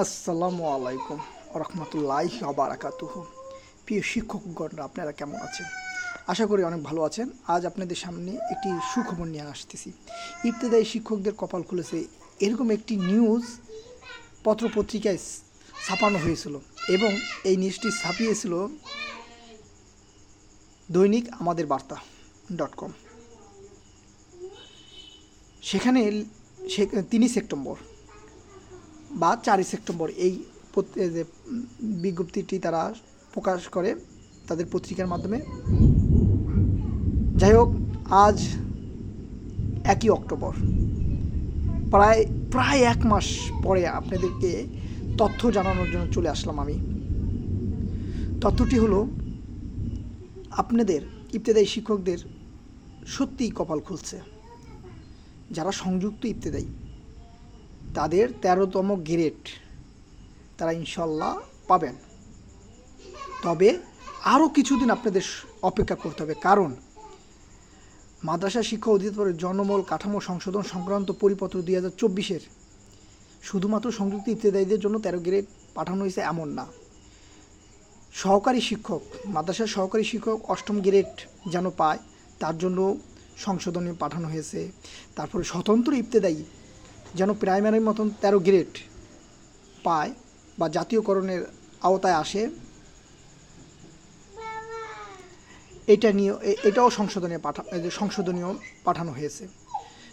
আসসালামু আলাইকুম রহমতুল্লাহ আবারাকাতুহ প্রিয় শিক্ষকগণরা আপনারা কেমন আছেন? আশা করি অনেক ভালো আছেন। আজ আপনাদের সামনে একটি সুখবর নিয়ে আসতেছি। ইবতেদায়ী শিক্ষকদের কপাল খুলেছে এরকম একটি নিউজ পত্রপত্রিকায় ছাপানো হয়েছিল এবং এই নিউজটি ছাপিয়েছিল দৈনিক আমাদের বার্তা ডট কম। সেখানে সে তিনই সেপ্টেম্বর। বা চারই সেপ্টেম্বর এই যে বিজ্ঞপ্তিটি তারা প্রকাশ করে তাদের পত্রিকার মাধ্যমে। যাই হোক, আজ একই অক্টোবর। প্রায় প্রায় এক মাস পরে আপনাদেরকে তথ্য জানানোর জন্য চলে আসলাম আমি। তথ্যটি হলো, আপনাদের ইবতেদায়ী শিক্ষকদের সত্যিই কপাল খুলছে। যারা সংযুক্ত ইবতেদায়ী তাদের তেরোতম গ্রেড তারা ইনশাল্লাহ পাবেন। তবে আরও কিছুদিন আপনাদের অপেক্ষা করতে হবে। কারণ মাদ্রাসা শিক্ষা অধিদপ্তরের জনমল কাঠামো সংশোধন সংক্রান্ত পরিপত্র দুই হাজার চব্বিশের শুধুমাত্র সংযুক্ত ইত্যাদিদের জন্য তেরো গ্রেড পাঠানো হয়েছে এমন না। সহকারী শিক্ষক, মাদ্রাসার সহকারী শিক্ষক অষ্টম গ্রেড যেন পায়, তার জন্য সংশোধনে পাঠানো হয়েছে। তারপরে স্বতন্ত্র ইবতেদায়ী যেন প্রাইমারির মতন তেরো গ্রেড পায় বা জাতীয়করণের আওতায় আসে। এটা নিয়ে এটাও সংশোধনে পাঠা সংশোধনীয় পাঠানো হয়েছে।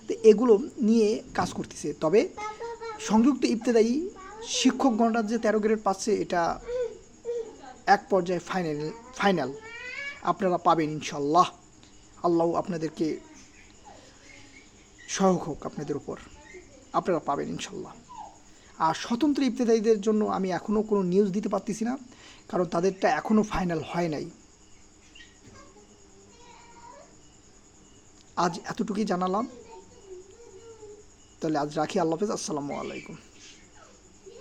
তো এগুলো নিয়ে কাজ করতেছে। তবে সংযুক্ত ইবতেদায়ী শিক্ষকগণরা যে তেরো গ্রেড পাচ্ছে, এটা এক পর্যায়ে ফাইনাল ফাইনাল আপনারা পাবেন ইনশাল্লাহ। আল্লাহ আপনাদেরকে সহায়ক হোক আপনাদের উপর। আপনারা পাবেন ইনশাল্লাহ। আর স্বতন্ত্র ইফতেদারীদের জন্য আমি এখনও কোনো নিউজ দিতে পারতেছি না, কারণ তাদেরটা এখনও ফাইনাল হয় নাই। আজ এতটুকুই জানালাম। তাহলে আজ রাখি, আল্লাহ হাফেজ, আসসালামু আলাইকুম।